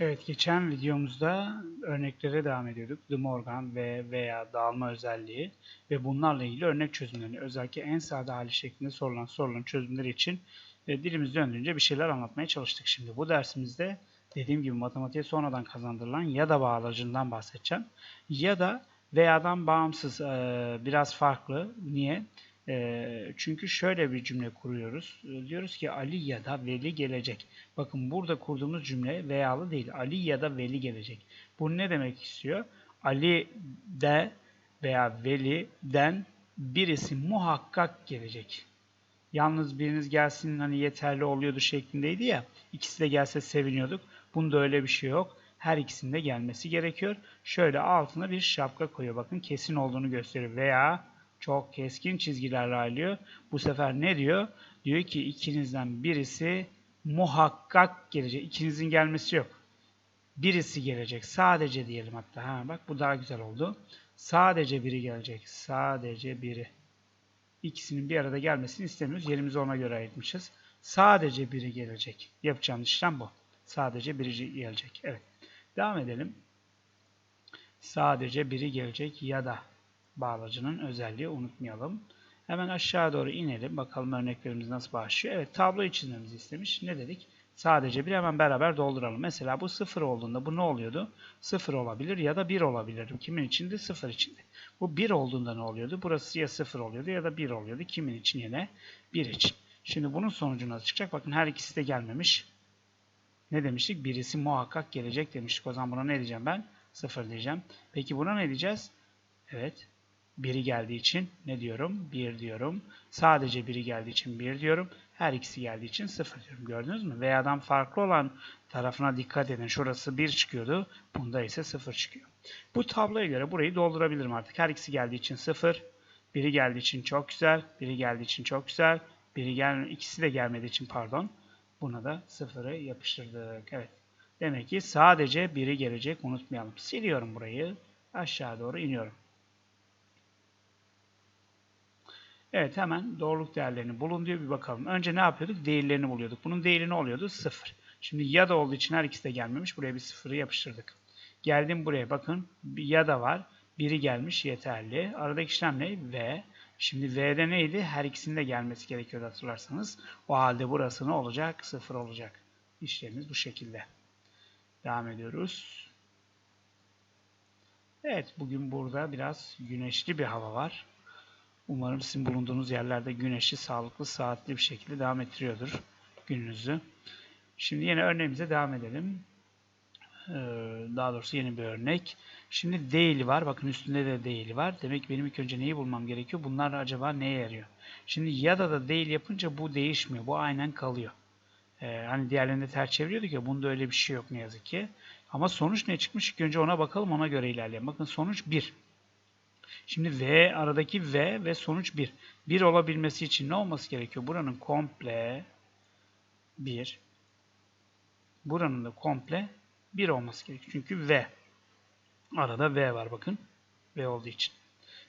Evet, geçen videomuzda örneklere devam ediyorduk. De Morgan ve veya dağılma özelliği ve bunlarla ilgili örnek çözümlerini özellikle en sade hali şeklinde sorulan soruların çözümleri için e, dilimiz döndüğünce bir şeyler anlatmaya çalıştık. Şimdi bu dersimizde dediğim gibi matematiğe sonradan kazandırılan ya da bağlacından bahsedeceğim. Ya da veyadan bağımsız e, biraz farklı. Niye? Çünkü şöyle bir cümle kuruyoruz. Diyoruz ki Ali ya da Veli gelecek. Bakın burada kurduğumuz cümle veyalı değil. Ali ya da Veli gelecek. Bu ne demek istiyor? Ali de veya Veli'den birisi muhakkak gelecek. Yalnız biriniz gelsin hani yeterli oluyordu şeklindeydi ya. İkisi de gelse seviniyorduk. Bunda öyle bir şey yok. Her ikisinin de gelmesi gerekiyor. Şöyle altına bir şapka koyuyor. Bakın kesin olduğunu gösteriyor. Veya çok keskin çizgilerle ayrılıyor. Bu sefer ne diyor? Diyor ki ikinizden birisi muhakkak gelecek. İkinizin gelmesi yok. Birisi gelecek. Sadece diyelim hatta. Ha, bak bu daha güzel oldu. Sadece biri gelecek. Sadece biri. İkisinin bir arada gelmesini istemiyoruz. Yerimizi ona göre ayırmışız. Sadece biri gelecek. Yapacağımız işlem bu. Sadece biri gelecek. Evet. Devam edelim. Sadece biri gelecek ya da bağlacının özelliği unutmayalım. Hemen aşağı doğru inelim. Bakalım örneklerimiz nasıl başlıyor. Evet tabloyu çizmemizi istemiş. Ne dedik? Sadece bir hemen beraber dolduralım. Mesela bu sıfır olduğunda bu ne oluyordu? Sıfır olabilir ya da bir olabilir. Kimin içinde? Sıfır içinde. Bu bir olduğunda ne oluyordu? Burası ya sıfır oluyordu ya da bir oluyordu. Kimin için yine? Bir için. Şimdi bunun sonucu nasıl çıkacak? Bakın her ikisi de gelmemiş. Ne demiştik? Birisi muhakkak gelecek demiştik. O zaman buna ne diyeceğim ben? Sıfır diyeceğim. Peki buna ne diyeceğiz? Evet. Biri geldiği için ne diyorum? 1 diyorum. Sadece biri geldiği için 1 diyorum. Her ikisi geldiği için 0 diyorum. Gördünüz mü? Veya'dan farklı olan tarafına dikkat edin. Şurası 1 çıkıyordu. Bunda ise 0 çıkıyor. Bu tabloya göre burayı doldurabilirim artık. Her ikisi geldiği için 0. Biri geldiği için çok güzel. Biri geldiği için çok güzel. Biri gel ikisi de gelmediği için pardon. Buna da 0'ı yapıştırdık. Evet. Demek ki sadece biri gelecek. Unutmayalım. Siliyorum burayı. Aşağı doğru iniyorum. Evet hemen doğruluk değerlerini bulun diyor bir bakalım. Önce ne yapıyorduk? Değerlerini buluyorduk. Bunun değeri ne oluyordu? 0. Şimdi ya da olduğu için her ikisi de gelmemiş. Buraya bir sıfırı yapıştırdık. Geldim buraya bakın. Ya da var. Biri gelmiş yeterli. Aradaki işlem ne? V. Şimdi V'de neydi? Her ikisinin de gelmesi gerekiyordu hatırlarsanız. O halde burası ne olacak? 0 olacak. İşlemimiz bu şekilde. Devam ediyoruz. Evet bugün burada biraz güneşli bir hava var. Umarım sizin bulunduğunuz yerlerde güneşli, sağlıklı, saatli bir şekilde devam ettiriyordur gününüzü. Şimdi yine örneğimize devam edelim. Ee, daha doğrusu yeni bir örnek. Şimdi değil var. Bakın üstünde de değil var. Demek ki benim ilk önce neyi bulmam gerekiyor? Bunlar acaba neye yarıyor? Şimdi ya da da değil yapınca bu değişmiyor. Bu aynen kalıyor. Ee, hani diğerlerinde ters çeviriyorduk ya. Bunda öyle bir şey yok ne yazık ki. Ama sonuç ne çıkmış? İlk önce ona bakalım. Ona göre ilerleyelim. Bakın sonuç 1. Şimdi V aradaki V ve sonuç 1. 1 olabilmesi için ne olması gerekiyor? Buranın komple 1. Buranın da komple 1 olması gerekiyor. Çünkü V. Arada V var bakın. V olduğu için.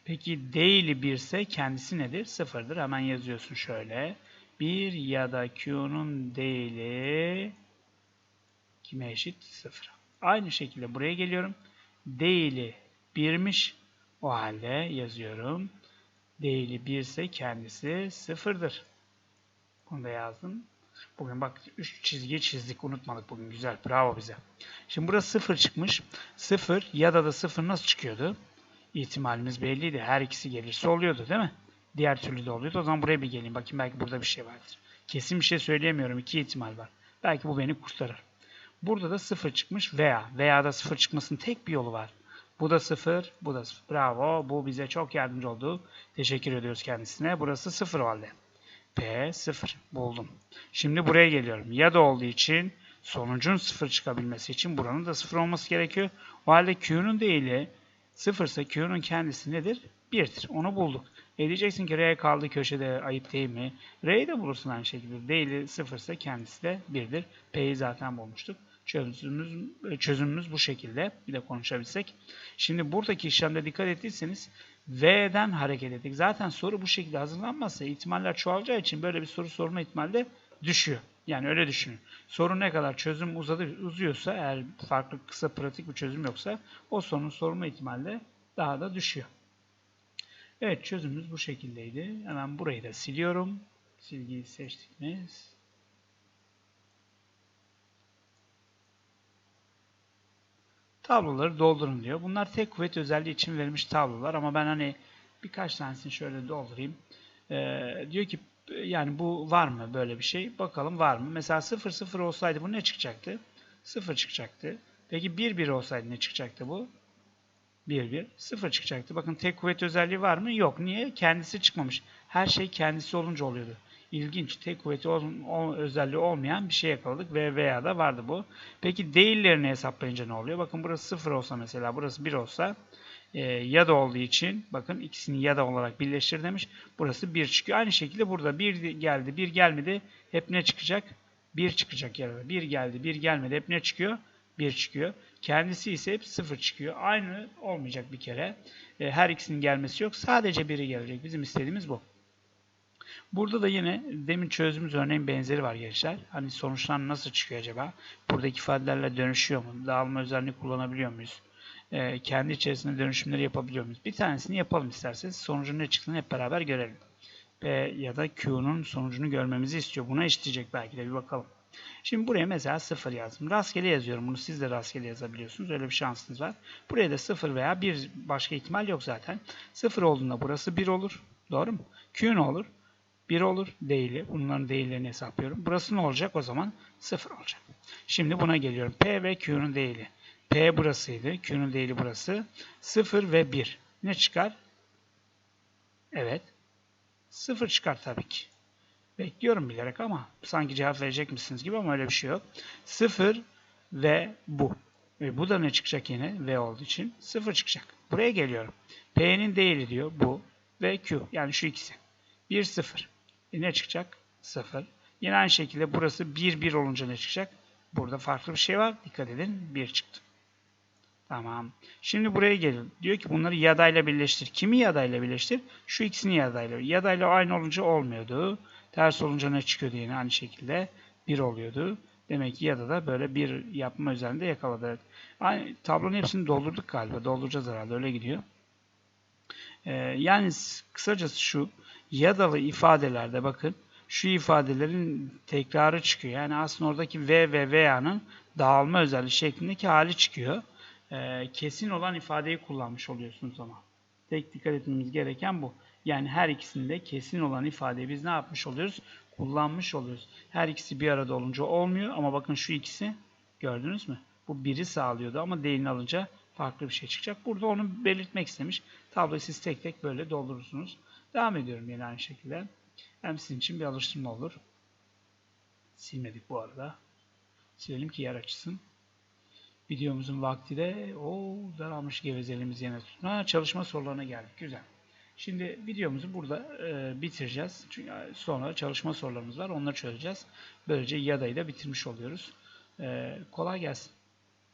Peki değili 1 ise kendisi nedir? 0'dır. Hemen yazıyorsun şöyle. 1 ya da Q'nun değili kime eşit? 0. Aynı şekilde buraya geliyorum. Değili 1'miş. O halde yazıyorum. Değili 1 ise kendisi 0'dır. Bunu da yazdım. Bugün bak 3 çizgi çizdik unutmadık bugün. Güzel. Bravo bize. Şimdi burası 0 çıkmış. 0 ya da da 0 nasıl çıkıyordu? İhtimalimiz belliydi. Her ikisi gelirse oluyordu değil mi? Diğer türlü de oluyordu. O zaman buraya bir geleyim. Bakayım belki burada bir şey vardır. Kesin bir şey söyleyemiyorum. İki ihtimal var. Belki bu beni kurtarır. Burada da 0 çıkmış veya veya da 0 çıkmasının tek bir yolu var. Bu da 0, bu da 0. Bravo. Bu bize çok yardımcı oldu. Teşekkür ediyoruz kendisine. Burası 0 o halde. P 0 buldum. Şimdi buraya geliyorum. Ya da olduğu için sonucun 0 çıkabilmesi için buranın da 0 olması gerekiyor. O halde Q'nun değili 0 ise Q'nun kendisi nedir? 1'dir. Onu bulduk. E diyeceksin ki R kaldı köşede ayıp değil mi? R'yi de bulursun aynı şekilde. Değili 0 ise kendisi de 1'dir. P'yi zaten bulmuştuk. Çözümümüz, çözümümüz bu şekilde. Bir de konuşabilsek. Şimdi buradaki işlemde dikkat ettiyseniz V'den hareket ettik. Zaten soru bu şekilde hazırlanmazsa ihtimaller çoğalacağı için böyle bir soru sorma ihtimali de düşüyor. Yani öyle düşünün. Sorun ne kadar çözüm uzadı, uzuyorsa eğer farklı kısa pratik bir çözüm yoksa o sorunun sorulma ihtimali de daha da düşüyor. Evet çözümümüz bu şekildeydi. Hemen burayı da siliyorum. Silgiyi seçtik mi? Tabloları doldurun diyor. Bunlar tek kuvvet özelliği için verilmiş tablolar ama ben hani birkaç tanesini şöyle doldurayım. Ee, diyor ki yani bu var mı böyle bir şey? Bakalım var mı? Mesela 0 0 olsaydı bu ne çıkacaktı? 0 çıkacaktı. Peki 1 1 olsaydı ne çıkacaktı bu? 1 1 0 çıkacaktı. Bakın tek kuvvet özelliği var mı? Yok. Niye? Kendisi çıkmamış. Her şey kendisi olunca oluyordu. İlginç. Tek kuvveti ol, o özelliği olmayan bir şey yakaladık ve veya da vardı bu. Peki değillerini hesaplayınca ne oluyor? Bakın burası 0 olsa mesela burası 1 olsa e, ya da olduğu için bakın ikisini ya da olarak birleştir demiş. Burası 1 çıkıyor. Aynı şekilde burada 1 geldi 1 gelmedi. Hep ne çıkacak? 1 çıkacak yarada. 1 geldi 1 gelmedi. Hep ne çıkıyor? 1 çıkıyor. Kendisi ise hep 0 çıkıyor. Aynı olmayacak bir kere. E, her ikisinin gelmesi yok. Sadece biri gelecek. Bizim istediğimiz bu. Burada da yine demin çözdüğümüz örneğin benzeri var gençler. Hani sonuçlar nasıl çıkıyor acaba? Buradaki ifadelerle dönüşüyor mu? Dağılma özelliğini kullanabiliyor muyuz? Ee, kendi içerisinde dönüşümleri yapabiliyor muyuz? Bir tanesini yapalım isterseniz. Sonucun ne çıktığını hep beraber görelim. P ya da Q'nun sonucunu görmemizi istiyor. Buna eşitleyecek belki de bir bakalım. Şimdi buraya mesela 0 yazdım. Rastgele yazıyorum. Bunu siz de rastgele yazabiliyorsunuz. Öyle bir şansınız var. Buraya da 0 veya 1 başka ihtimal yok zaten. 0 olduğunda burası 1 olur. Doğru mu? Q ne olur? 1 olur değili. Bunların değillerini hesaplıyorum. Burası ne olacak? O zaman 0 olacak. Şimdi buna geliyorum. P ve Q'nun değili. P burasıydı. Q'nun değili burası. 0 ve 1. Ne çıkar? Evet. 0 çıkar tabii ki. Bekliyorum bilerek ama sanki cevap verecek misiniz gibi ama öyle bir şey yok. 0 ve bu. Ve bu da ne çıkacak yine? V olduğu için 0 çıkacak. Buraya geliyorum. P'nin değili diyor bu ve Q. Yani şu ikisi. 1 0. Ne çıkacak? 0. Yine aynı şekilde burası 1 1 olunca ne çıkacak? Burada farklı bir şey var. Dikkat edin. 1 çıktı. Tamam. Şimdi buraya gelin. Diyor ki bunları yadayla birleştir. Kimi yadayla birleştir? Şu ikisini yadayla. Yadayla aynı olunca olmuyordu. Ters olunca ne çıkıyordu yine aynı şekilde? 1 oluyordu. Demek ki yada da böyle bir yapma özelliğinde yakaladı. Aynı, tablonun hepsini doldurduk galiba. Dolduracağız herhalde. Öyle gidiyor. Ee, yani kısacası şu. Yadalı ifadelerde bakın şu ifadelerin tekrarı çıkıyor. Yani aslında oradaki V ve V'nin dağılma özelliği şeklindeki hali çıkıyor. Ee, kesin olan ifadeyi kullanmış oluyorsunuz ama. Tek dikkat etmemiz gereken bu. Yani her ikisinde kesin olan ifadeyi biz ne yapmış oluyoruz? Kullanmış oluyoruz. Her ikisi bir arada olunca olmuyor ama bakın şu ikisi gördünüz mü? Bu biri sağlıyordu ama değilini alınca farklı bir şey çıkacak. Burada onu belirtmek istemiş. Tabloyu siz tek tek böyle doldurursunuz. Devam ediyorum yine aynı şekilde. Hem sizin için bir alıştırma olur. Silmedik bu arada. Silelim ki yer açsın. Videomuzun vakti de o daralmış gevezeliğimiz yine tutun. Ha, çalışma sorularına geldik. Güzel. Şimdi videomuzu burada e, bitireceğiz. Çünkü sonra çalışma sorularımız var. Onları çözeceğiz. Böylece yadayı da bitirmiş oluyoruz. E, kolay gelsin.